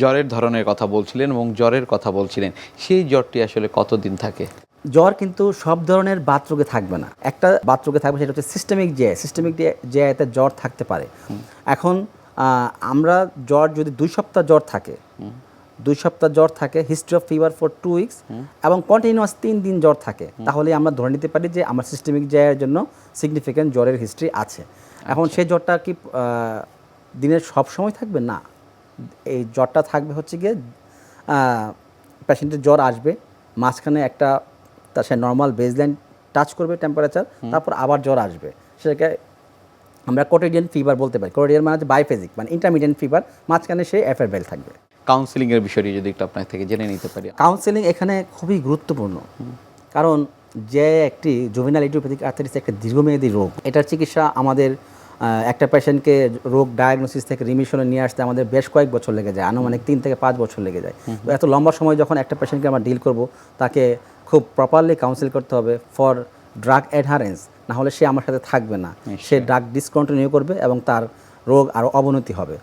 জ্বরের ধরনের কথা বলছিলেন এবং জ্বরের কথা বলছিলেন। সেই জ্বরটি আসলে কতদিন থাকে? জ্বর কিন্তু সব ধরনের বাতরোগে থাকবে না। একটা বাতরোগে থাকবে সেটা হচ্ছে সিস্টেমিক যে সিস্টেমিক জে যে জ্বর থাকতে পারে। এখন আমরা জ্বর যদি দুই সপ্তাহ জ্বর থাকে দুই সপ্তাহ জ্বর থাকে history of fever for two weeks এবং কন্টিনিউয়াস তিন দিন জ্বর থাকে তাহলে আমরা ধরে নিতে পারি যে আমার সিস্টেমিক জায়ের জন্য সিগনিফিক্যান্ট জ্বরের হিস্ট্রি আছে। এখন সেই জ্বরটা কি দিনের সব সময় থাকবে? না। এই জ্বরটা থাকবে হচ্ছে গিয়ে পেশেন্টের জ্বর আসবে মাঝখানে একটা তার সে নর্মাল বেসলাইন টাচ করবে টেম্পারেচার তারপর আবার জ্বর আসবে। সেটাকে আমরা কোটেডিয়ান ফিভার বলতে পারি। কোটেডিয়ান মানে হচ্ছে বাইফেজিক মানে ইন্টারমিডিয়েন্ট ফিভার মাঝখানে সে এফের বেল থাকবে। কাউন্সিলিং এর বিষয়টি যদি একটু আপনার থেকে জেনে নিতে পারি। কাউন্সেলিং এখানে খুবই গুরুত্বপূর্ণ। কারণ যে একটি জুভিনাল ইডিওপ্যাথিক আর্থারিস একটা দীর্ঘমেয়াদী রোগ এটার চিকিৎসা আমাদের একটা পেশেন্টকে রোগ ডায়াগনোসিস থেকে রিমিশনে নিয়ে আসতে আমাদের বেশ কয়েক বছর লেগে যায় আনুমানিক তিন থেকে পাঁচ বছর লেগে যায়। এত লম্বা সময় যখন একটা পেশেন্টকে আমরা ডিল করব তাকে খুব প্রপারলি কাউন্সিল করতে হবে ফর ড্রাগ অ্যাডহারেন্স না হলে সে আমার সাথে থাকবে না। সে ড্রাগ ডিসকন্টিনিউ করবে এবং তার রোগ আরও অবনতি হবে।